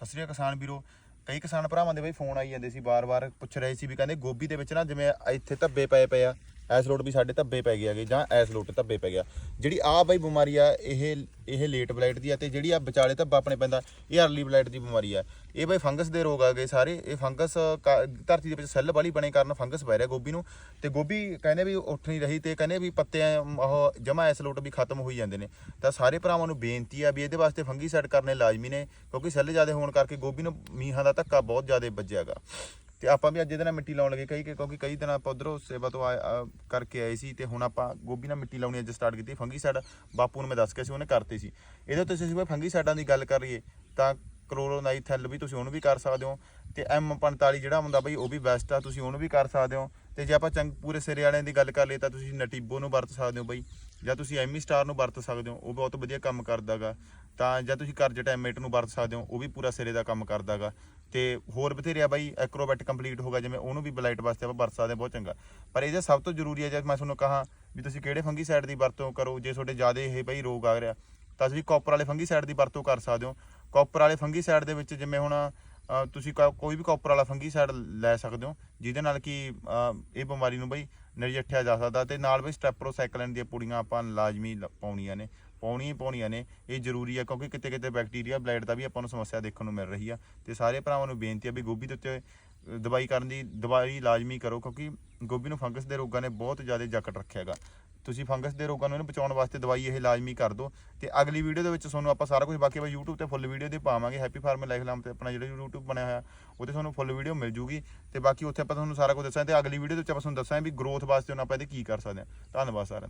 ਸਤਿ ਸ੍ਰੀ ਅਕਾਲ ਕਿਸਾਨ ਵੀਰੋ। ਕਈ ਕਿਸਾਨ ਭਰਾਵਾਂ ਦੇ ਬਈ ਫੋਨ ਆਈ ਜਾਂਦੇ ਸੀ ਬਾਰ-ਬਾਰ ਪੁੱਛ ਰਹੇ ਸੀ ਵੀ ਕਹਿੰਦੇ ਗੋਭੀ ਦੇ ਵਿੱਚ ਨਾ ਜਿਵੇਂ ਇੱਥੇ ਧੱਬੇ ਪਏ ਪਏ ਆ ਐਸ ਲੋਟ ਵੀ ਸਾਡੇ ਧੱਬੇ ਪੈ ਗਏ ਹੈਗੇ, ਜਾਂ ਐਸ ਲੋਟ ਧੱਬੇ ਪੈ ਗਿਆ। ਜਿਹੜੀ ਆ ਬਾਈ ਬਿਮਾਰੀ ਆ, ਇਹ ਇਹ ਲੇਟ ਬਲਾਈਟ ਦੀ ਆ ਤੇ ਜਿਹੜੀ ਆ ਵਿਚਾਲੇ ਧੱਬਾ ਆਪਣੇ ਪੈਂਦਾ, ਇਹ ਅਰਲੀ ਬਲਾਈਟ ਦੀ ਬਿਮਾਰੀ ਆ। ਇਹ ਬਾਈ ਫੰਗਸ ਦੇ ਰੋਗ ਆ ਗਏ ਸਾਰੇ, ਇਹ ਫੰਗਸ ਕਾ- ਧਰਤੀ ਦੇ ਵਿੱਚ ਸੈੱਲ ਵਾਲੀ ਬਣੇ ਕਾਰਨ ਫੰਗਸ ਪੈ ਰਿਹਾ ਗੋਭੀ ਨੂੰ। ਤੇ ਗੋਭੀ ਕਹਿੰਦੇ ਵੀ ਉੱਠ ਨਹੀਂ ਰਹੀ ਤੇ ਕਹਿੰਦੇ ਵੀ ਪੱਤੇ ਉਹ ਜਮਾ ਐਸ ਲੋਟ ਵੀ ਖਤਮ ਹੋਈ ਜਾਂਦੇ ਨੇ। ਤਾਂ ਸਾਰੇ ਭਰਾਵਾਂ ਨੂੰ ਬੇਨਤੀ ਆ ਵੀ ਇਹਦੇ ਵਾਸਤੇ ਫੰਗੀਸਾਈਡ ਕਰਨੇ ਲਾਜ਼ਮੀ ਨੇ, ਕਿਉਂਕਿ ਸੈੱਲ ਜ਼ਿਆਦਾ ਹੋਣ ਕਰਕੇ ਗੋਭੀ ਨੂੰ ਮੀਂਹਾਂ ਦਾ ਧੱਕਾ ਬਹੁਤ ਜ਼ਿਆਦਾ ਵੱਜਿਆਗਾ। ਤੇ ਆਪਾਂ ਵੀ ਅੱਜ ਇਹਦੇ ਨਾਲ ਮਿੱਟੀ ਲਾਉਣ ਲੱਗੇ ਕਈ ਕਿਉਂਕਿ ਕਈ ਦਿਨ ਆਪਾਂ ਉਧਰੋਂ ਸੇਵਾ ਤੋਂ ਆ- ਕਰਕੇ ਆਏ ਸੀ ਤੇ ਹੁਣ ਆਪਾਂ ਗੋਭੀ ਨਾਲ ਮਿੱਟੀ ਲਾਉਣੀ ਅੱਜ ਸਟਾਰਟ ਕੀਤੀ ਫੰਗੀਸਾਈਡ ਬਾਪੂ ਨੂੰ ਮੈਂ ਦੱਸ ਕੇ ਸੀ, ਉਹਨੇ ਕਰਤੀ ਸੀ। ਇਹਦੇ ਉੱਤੇ ਅਸੀਂ ਫੰਗੀਸਾਈਡਾਂ ਦੀ ਗੱਲ ਕਰ ਲਈਏ, ਤਾਂ ਕਲੋਰੋਨਾਈਥੈਲ ਵੀ ਤੁਸੀਂ ਉਹਨੂੰ ਵੀ ਕਰ ਸਕਦੇ ਹੋ ਤੇ M45 ਜਿਹੜਾ ਹੁੰਦਾ ਬਈ ਉਹ ਵੀ ਬੈਸਟ ਆ, ਤੁਸੀਂ ਉਹਨੂੰ ਵੀ ਕਰ ਸਕਦੇ ਹੋ। ਤੇ ਜੇ ਆਪਾਂ ਚੰਗ, ਪੂਰੇ ਸਿਰੇ ਵਾਲਿਆਂ ਦੀ ਗੱਲ ਕਰ ਲਈਏ ਤਾਂ ਤੁਸੀਂ ਨਟੀਬੋ ਨੂੰ ਵਰਤ ਸਕਦੇ ਹੋ ਬਈ, ਜਾਂ ਤੁਸੀਂ ਐਮੀ ਸਟਾਰ ਨੂੰ ਵਰਤ ਸਕਦੇ ਹੋ, ਉਹ ਬਹੁਤ ਵਧੀਆ ਕੰਮ ਕਰਦਾਗਾ। ਤਾਂ ਜਾਂ ਤੁਸੀਂ ਕਰਜ ਟੈਮੇਟ ਨੂੰ ਵਰਤ ਸਕਦੇ ਹੋ, ਉਹ ਵੀ ਪੂਰਾ ਸਿਰੇ ਦਾ ਕੰਮ ਕਰਦਾਗਾ ਤੇ ਹੋਰ ਬਥੇਰੇ ਆ ਬਾਈ ਐਕਰੋਬੈਟ ਕੰਪਲੀਟ ਹੋਗਾ ਜਿਵੇਂ ਉਹਨੂੰ ਵੀ ਬਲਾਈਟ ਵਾਸਤੇ ਆਪਾਂ ਵਰਤ ਸਕਦੇ ਬਹੁਤ ਚੰਗਾ। ਪਰ ਇਹਦੇ ਸਭ ਤੋਂ ਜ਼ਰੂਰੀ ਹੈ ਜੇ ਮੈਂ ਤੁਹਾਨੂੰ ਕਹਾਂ ਵੀ ਤੁਸੀਂ ਕਿਹੜੇ ਫੰਗੀਸਾਈਡ ਦੀ ਵਰਤੋਂ ਕਰੋ, ਜੇ ਤੁਹਾਡੇ ਜ਼ਿਆਦਾ ਇਹ ਬਈ ਰੋਗ ਆ ਰਿਹਾ, ਤਾਂ ਤੁਸੀਂ ਕਾਪਰ ਵਾਲੇ ਫੰਗੀਸਾਈਡ ਦੀ ਵਰਤੋਂ ਕਰ ਸਕਦੇ ਹੋ। ਕਾਪਰ ਵਾਲੇ ਫੰਗੀਸਾਈਡ ਦੇ ਵਿੱਚ ਜਿਵੇਂ ਹੁਣ ਤੁਸੀਂ ਕੋ- ਕੋਈ ਵੀ ਕਾਪਰ ਵਾਲਾ ਫੰਗੀਸਾਈਡ ਲੈ ਸਕਦੇ ਹੋ, ਜਿਹਦੇ ਨਾਲ ਕਿ ਇਹ ਬਿਮਾਰੀ ਨੂੰ ਬਈ ਨਜਿੱਠਿਆ ਜਾ ਸਕਦਾ ਤੇ ਨਾਲ ਵੀ ਸਟੈਪਰੋਸਾਈਕਲਿਨ ਦੀਆਂ ਪੁੜੀਆਂ ਆਪਾਂ ਲਾਜ਼ਮੀ ਲ- ਪਾਉਣੀਆਂ ਨੇ ਪਾਉਣੀਆਂ ਹੀ ਪਾਉਣੀਆਂ ਨੇ। ਇਹ ਜ਼ਰੂਰੀ ਹੈ ਕਿਉਂਕਿ ਕਿਤੇ ਕਿਤੇ ਬੈਕਟੀਰੀਆ ਬਲੈਡ ਦਾ ਵੀ ਆਪਾਂ ਨੂੰ ਸਮੱਸਿਆ ਦੇਖਣ ਨੂੰ ਮਿਲ ਰਹੀ ਆ। ਤੇ ਸਾਰੇ ਭਰਾਵਾਂ ਨੂੰ ਬੇਨਤੀ ਆ ਵੀ ਗੋਭੀ ਦੇ ਉੱਤੇ ਅ, ਦਵਾਈ ਕਰਨ ਦੀ ਦਵਾਈ ਲਾਜ਼ਮੀ ਕਰੋ ਕਿਉਂਕਿ ਗੋਭੀ ਨੂੰ ਫੰਗਸ ਦੇ ਰੋਗਾਂ ਨੇ ਬਹੁਤ ਜ਼ਿਆਦਾ ਜਕੜ ਰੱਖਿਆ ਹੈਗਾ। ਤੁਸੀਂ ਫੰਗਸ ਦੇ ਰੋਗਾਂ ਨੂੰ ਇਹਨੂੰ ਬਚਾਉਣ ਵਾਸਤੇ ਦਵਾਈ ਇਹ ਲਾਜ਼ਮੀ ਕਰ ਦਿਓ ਤੇ ਅਗਲੀ ਵੀਡੀਓ ਦੇ ਵਿੱਚ ਤੁਹਾਨੂੰ ਆਪਾਂ ਸਾਰਾ ਕੁਝ ਬਾਕੀ ਆਪਾਂ YouTube ਤੇ ਫੁੱਲ ਵੀਡੀਓ ਦੇ ਪਾਵਾਂਗੇ ਹੈਪੀ ਫਾਰਮ ਲਾਈਫ ਲਾਮ ਤੇ ਆਪਣਾ ਜਿਹੜਾ YouTube ਬਣਿਆ ਹੋਇਆ ਉਹਤੇ ਤੁਹਾਨੂੰ ਫੁੱਲ ਵੀਡੀਓ ਮਿਲ ਜੂਗੀ ਤੇ ਬਾਕੀ ਉੱਥੇ ਆਪਾਂ ਤੁਹਾਨੂੰ ਸਾਰਾ ਕੁਝ ਦੱਸਾਂਗੇ ਤੇ ਅਗਲੀ ਵੀਡੀਓ ਦੇ ਵਿੱਚ ਆਪਾਂ ਤੁਹਾਨੂੰ ਦੱਸਾਂਗੇ ਵੀ ਗਰੋਥ ਵਾਸਤੇ ਹੁਣ ਆਪਾਂ ਇਹਦੇ ਕੀ ਕਰ ਸਕਦੇ ਹਾਂ। ਧੰਨਵਾਦ ਸਾਰਿਆਂ ਦਾ।